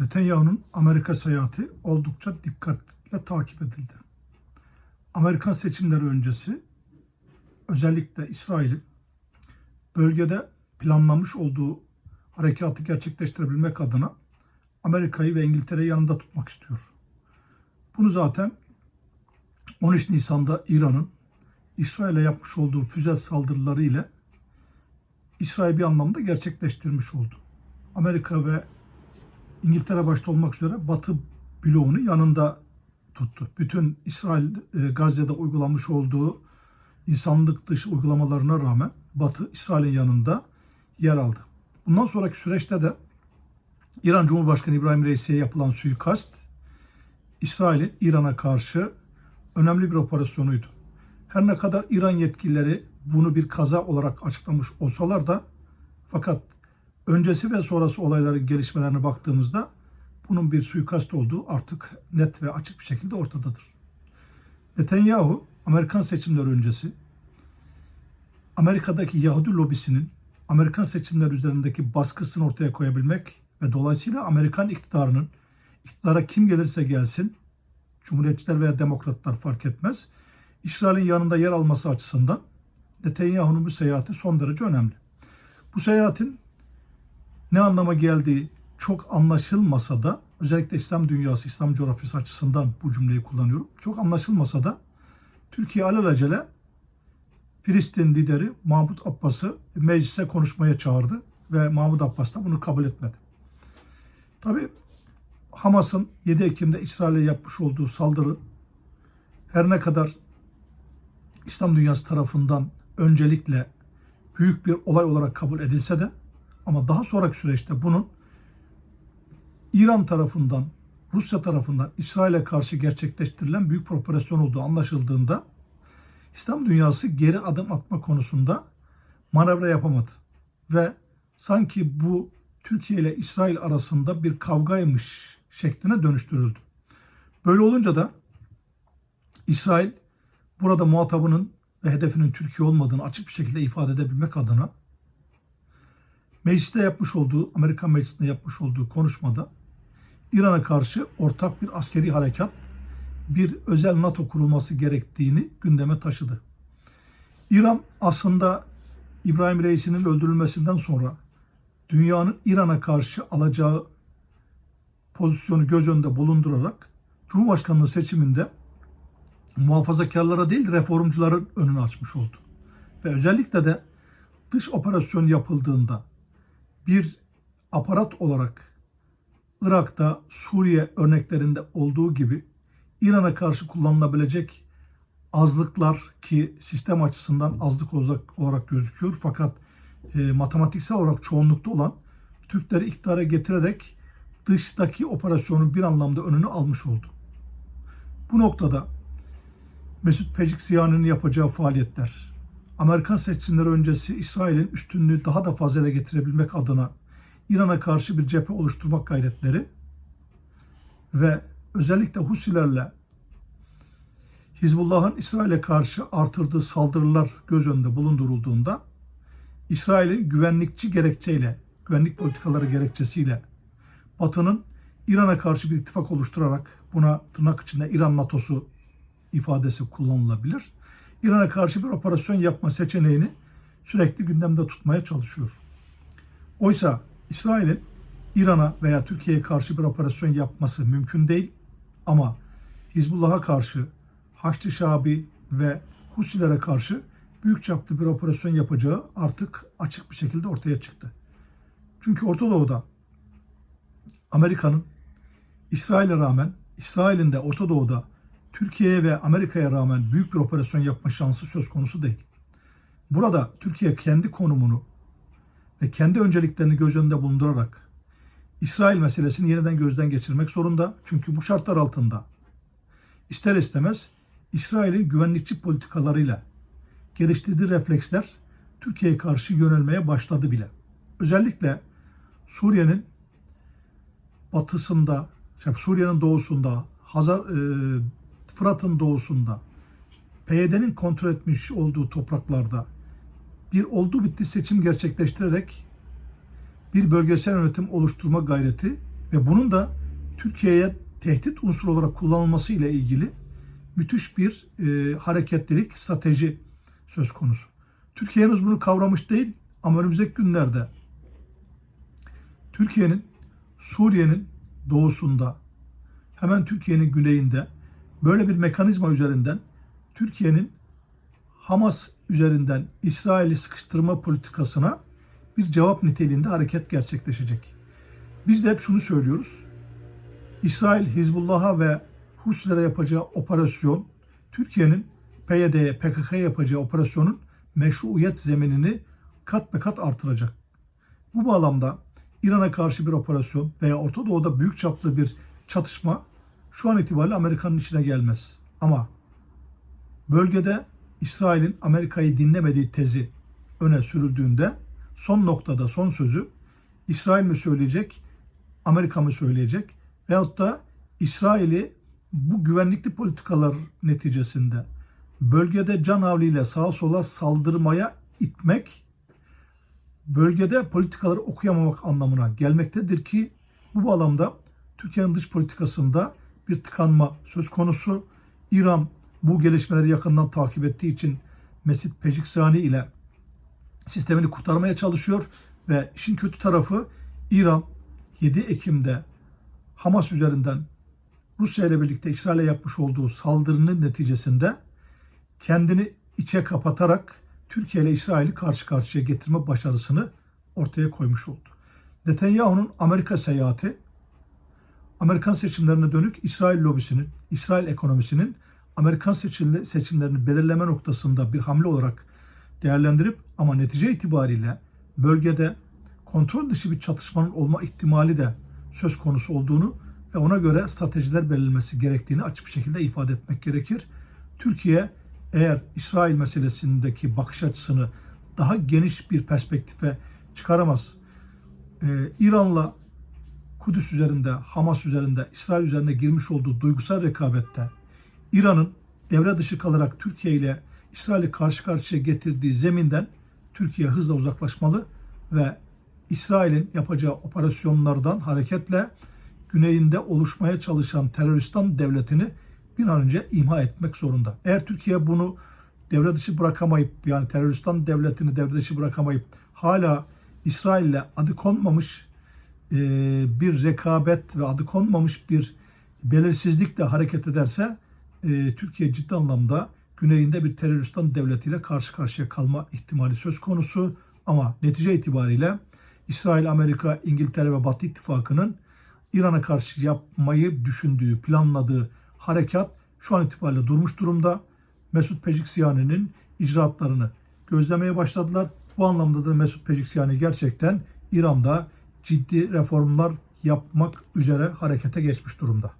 Netanyahu'nun Amerika seyahati oldukça dikkatle takip edildi. Amerikan seçimleri öncesi özellikle İsrail'in bölgede planlamış olduğu harekatı gerçekleştirebilmek adına Amerika'yı ve İngiltere'yi yanında tutmak istiyor. Bunu zaten 13 Nisan'da İran'ın İsrail'e yapmış olduğu füze saldırıları ile İsrail bir anlamda gerçekleştirmiş oldu. Amerika ve İngiltere başta olmak üzere Batı bloğunu yanında tuttu. Bütün İsrail e, Gazze'de uygulamış olduğu insanlık dışı uygulamalarına rağmen Batı İsrail'in yanında yer aldı. Bundan sonraki süreçte de İran Cumhurbaşkanı İbrahim Reis'e yapılan suikast İsrail'in İran'a karşı önemli bir operasyonuydu. Her ne kadar İran yetkilileri bunu bir kaza olarak açıklamış olsalar da fakat öncesi ve sonrası olayların gelişmelerine baktığımızda bunun bir suikast olduğu artık net ve açık bir şekilde ortadadır. Netanyahu Amerikan seçimleri öncesi Amerika'daki Yahudi lobisinin Amerikan seçimler üzerindeki baskısını ortaya koyabilmek ve dolayısıyla Amerikan iktidarının iktidara kim gelirse gelsin Cumhuriyetçiler veya Demokratlar fark etmez. İsrail'in yanında yer alması açısından Netanyahu'nun bu seyahati son derece önemli. Bu seyahatin ne anlama geldiği çok anlaşılmasa da özellikle İslam dünyası, İslam coğrafyası açısından bu cümleyi kullanıyorum. Çok anlaşılmasa da Türkiye alelacele Filistin lideri Mahmut Abbas'ı meclise konuşmaya çağırdı ve Mahmut Abbas da bunu kabul etmedi. Tabi Hamas'ın 7 Ekim'de İsrail'e yapmış olduğu saldırı her ne kadar İslam dünyası tarafından öncelikle büyük bir olay olarak kabul edilse de ama daha sonraki süreçte bunun İran tarafından, Rusya tarafından İsrail'e karşı gerçekleştirilen büyük bir olduğu anlaşıldığında İslam dünyası geri adım atma konusunda manevra yapamadı. Ve sanki bu Türkiye ile İsrail arasında bir kavgaymış şekline dönüştürüldü. Böyle olunca da İsrail burada muhatabının ve hedefinin Türkiye olmadığını açık bir şekilde ifade edebilmek adına mecliste yapmış olduğu, Amerikan meclisinde yapmış olduğu konuşmada İran'a karşı ortak bir askeri harekat, bir özel NATO kurulması gerektiğini gündeme taşıdı. İran aslında İbrahim Reis'inin öldürülmesinden sonra dünyanın İran'a karşı alacağı pozisyonu göz önünde bulundurarak Cumhurbaşkanlığı seçiminde muhafazakarlara değil reformcuların önünü açmış oldu. Ve özellikle de dış operasyon yapıldığında bir aparat olarak Irak'ta, Suriye örneklerinde olduğu gibi İran'a karşı kullanılabilecek azlıklar ki sistem açısından azlık olarak gözüküyor fakat e, matematiksel olarak çoğunlukta olan Türkleri iktidara getirerek dıştaki operasyonun bir anlamda önünü almış oldu. Bu noktada Mesut Pezeshkian'ın yapacağı faaliyetler, Amerikan seçimleri öncesi İsrail'in üstünlüğü daha da fazla ele getirebilmek adına İran'a karşı bir cephe oluşturmak gayretleri ve özellikle Husilerle Hizbullah'ın İsrail'e karşı artırdığı saldırılar göz önünde bulundurulduğunda İsrail'in güvenlikçi gerekçeyle, güvenlik politikaları gerekçesiyle Batı'nın İran'a karşı bir ittifak oluşturarak buna tırnak içinde İran NATO'su ifadesi kullanılabilir. İran'a karşı bir operasyon yapma seçeneğini sürekli gündemde tutmaya çalışıyor. Oysa İsrail'in İran'a veya Türkiye'ye karşı bir operasyon yapması mümkün değil ama Hizbullah'a karşı Haçlı Şabi ve Husilere karşı büyük çaplı bir operasyon yapacağı artık açık bir şekilde ortaya çıktı. Çünkü Orta Doğu'da Amerika'nın İsrail'e rağmen, İsrail'in de Orta Doğu'da Türkiye'ye ve Amerika'ya rağmen büyük bir operasyon yapma şansı söz konusu değil. Burada Türkiye kendi konumunu ve kendi önceliklerini göz önünde bulundurarak İsrail meselesini yeniden gözden geçirmek zorunda. Çünkü bu şartlar altında ister istemez İsrail'in güvenlikçi politikalarıyla geliştirdiği refleksler Türkiye'ye karşı yönelmeye başladı bile. Özellikle Suriye'nin batısında, Suriye'nin doğusunda, Hazar, e, Fırat'ın doğusunda, PYD'nin kontrol etmiş olduğu topraklarda bir oldu bitti seçim gerçekleştirerek bir bölgesel yönetim oluşturma gayreti ve bunun da Türkiye'ye tehdit unsuru olarak kullanılması ile ilgili müthiş bir e, hareketlilik, strateji söz konusu. Türkiye henüz bunu kavramış değil ama önümüzdeki günlerde Türkiye'nin Suriye'nin doğusunda hemen Türkiye'nin güneyinde böyle bir mekanizma üzerinden Türkiye'nin Hamas üzerinden İsrail'i sıkıştırma politikasına bir cevap niteliğinde hareket gerçekleşecek. Biz de hep şunu söylüyoruz. İsrail Hizbullah'a ve Husilere yapacağı operasyon Türkiye'nin PYD'ye, PKK'ya yapacağı operasyonun meşruiyet zeminini kat be kat artıracak. Bu bağlamda İran'a karşı bir operasyon veya Orta Doğu'da büyük çaplı bir çatışma şu an itibariyle Amerika'nın içine gelmez. Ama bölgede İsrail'in Amerika'yı dinlemediği tezi öne sürüldüğünde son noktada son sözü İsrail mi söyleyecek, Amerika mı söyleyecek veyahut da İsrail'i bu güvenlikli politikalar neticesinde bölgede can havliyle sağa sola saldırmaya itmek bölgede politikaları okuyamamak anlamına gelmektedir ki bu bağlamda Türkiye'nin dış politikasında bir tıkanma söz konusu. İran bu gelişmeleri yakından takip ettiği için Mesut Pezeshkian ile sistemini kurtarmaya çalışıyor ve işin kötü tarafı İran 7 Ekim'de Hamas üzerinden Rusya ile birlikte İsrail'e yapmış olduğu saldırının neticesinde kendini içe kapatarak Türkiye ile İsrail'i karşı karşıya getirme başarısını ortaya koymuş oldu. Netanyahu'nun Amerika seyahati Amerikan seçimlerine dönük İsrail lobisinin, İsrail ekonomisinin Amerikan seçimlerini belirleme noktasında bir hamle olarak değerlendirip ama netice itibariyle bölgede kontrol dışı bir çatışmanın olma ihtimali de söz konusu olduğunu ve ona göre stratejiler belirlenmesi gerektiğini açık bir şekilde ifade etmek gerekir. Türkiye eğer İsrail meselesindeki bakış açısını daha geniş bir perspektife çıkaramaz, ee, İran'la Kudüs üzerinde, Hamas üzerinde, İsrail üzerinde girmiş olduğu duygusal rekabette İran'ın devre dışı kalarak Türkiye ile İsrail'i karşı karşıya getirdiği zeminden Türkiye hızla uzaklaşmalı ve İsrail'in yapacağı operasyonlardan hareketle güneyinde oluşmaya çalışan teröristan devletini bir an önce imha etmek zorunda. Eğer Türkiye bunu devre dışı bırakamayıp yani teröristan devletini devre dışı bırakamayıp hala İsrail'le adı konmamış bir rekabet ve adı konmamış bir belirsizlikle hareket ederse e, Türkiye ciddi anlamda güneyinde bir teröristan devletiyle karşı karşıya kalma ihtimali söz konusu. Ama netice itibariyle İsrail, Amerika, İngiltere ve Batı ittifakının İran'a karşı yapmayı düşündüğü, planladığı harekat şu an itibariyle durmuş durumda. Mesut Pezeshkian'ın icraatlarını gözlemeye başladılar. Bu anlamda da Mesut Pezeshkian gerçekten İran'da ciddi reformlar yapmak üzere harekete geçmiş durumda.